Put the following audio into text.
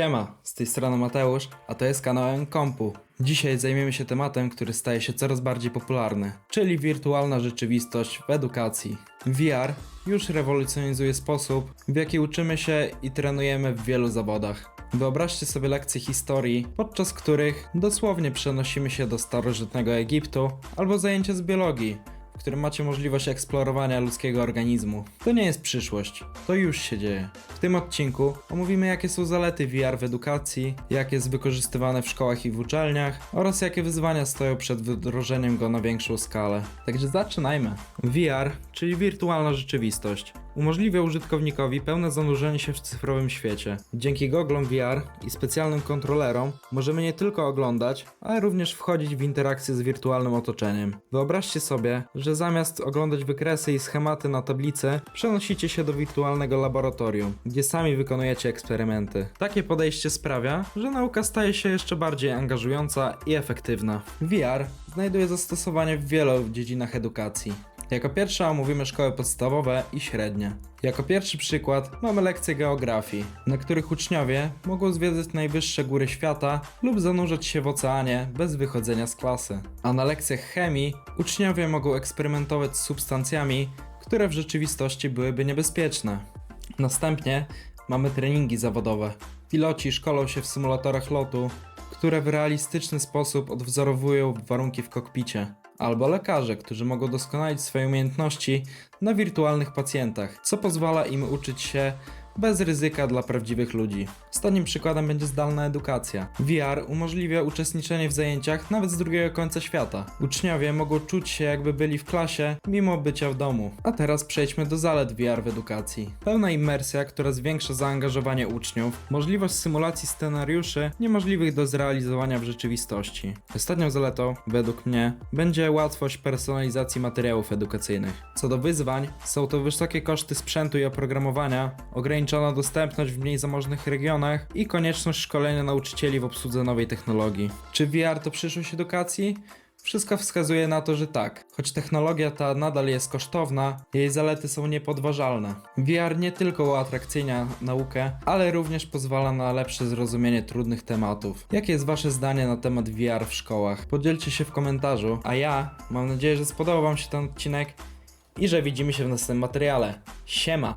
Siema, z tej strony Mateusz, a to jest kanał Kompu. Dzisiaj zajmiemy się tematem, który staje się coraz bardziej popularny, czyli wirtualna rzeczywistość w edukacji. VR już rewolucjonizuje sposób, w jaki uczymy się i trenujemy w wielu zawodach. Wyobraźcie sobie lekcje historii, podczas których dosłownie przenosimy się do starożytnego Egiptu albo zajęcia z biologii, w którym macie możliwość eksplorowania ludzkiego organizmu. To nie jest przyszłość, to już się dzieje. W tym odcinku omówimy jakie są zalety VR w edukacji, jak jest wykorzystywane w szkołach i w uczelniach oraz jakie wyzwania stoją przed wdrożeniem go na większą skalę. Także zaczynajmy. VR, czyli wirtualna rzeczywistość, umożliwia użytkownikowi pełne zanurzenie się w cyfrowym świecie. Dzięki goglom VR i specjalnym kontrolerom możemy nie tylko oglądać, ale również wchodzić w interakcję z wirtualnym otoczeniem. Wyobraźcie sobie, że zamiast oglądać wykresy i schematy na tablicy, przenosicie się do wirtualnego laboratorium, gdzie sami wykonujecie eksperymenty. Takie podejście sprawia, że nauka staje się jeszcze bardziej angażująca i efektywna. VR znajduje zastosowanie w wielu dziedzinach edukacji. Jako pierwsza omówimy szkoły podstawowe i średnie. Jako pierwszy przykład mamy lekcje geografii, na których uczniowie mogą zwiedzać najwyższe góry świata lub zanurzać się w oceanie bez wychodzenia z klasy. A na lekcjach chemii uczniowie mogą eksperymentować z substancjami, które w rzeczywistości byłyby niebezpieczne. Następnie mamy treningi zawodowe. Piloci szkolą się w symulatorach lotu, które w realistyczny sposób odwzorowują warunki w kokpicie. Albo lekarze, którzy mogą doskonalić swoje umiejętności na wirtualnych pacjentach, co pozwala im uczyć się bez ryzyka dla prawdziwych ludzi. Ostatnim przykładem będzie zdalna edukacja. VR umożliwia uczestniczenie w zajęciach nawet z drugiego końca świata. Uczniowie mogą czuć się jakby byli w klasie, mimo bycia w domu. A teraz przejdźmy do zalet VR w edukacji. Pełna imersja, która zwiększa zaangażowanie uczniów, możliwość symulacji scenariuszy niemożliwych do zrealizowania w rzeczywistości. Ostatnią zaletą, według mnie, będzie łatwość personalizacji materiałów edukacyjnych. Co do wyzwań, są to wysokie koszty sprzętu i oprogramowania, ograniczona dostępność w mniej zamożnych regionach i konieczność szkolenia nauczycieli w obsłudze nowej technologii. Czy VR to przyszłość edukacji? Wszystko wskazuje na to, że tak. Choć technologia ta nadal jest kosztowna, jej zalety są niepodważalne. VR nie tylko uatrakcyjnia naukę, ale również pozwala na lepsze zrozumienie trudnych tematów. Jakie jest Wasze zdanie na temat VR w szkołach? Podzielcie się w komentarzu, a ja mam nadzieję, że spodobał Wam się ten odcinek i że widzimy się w następnym materiale. Siema!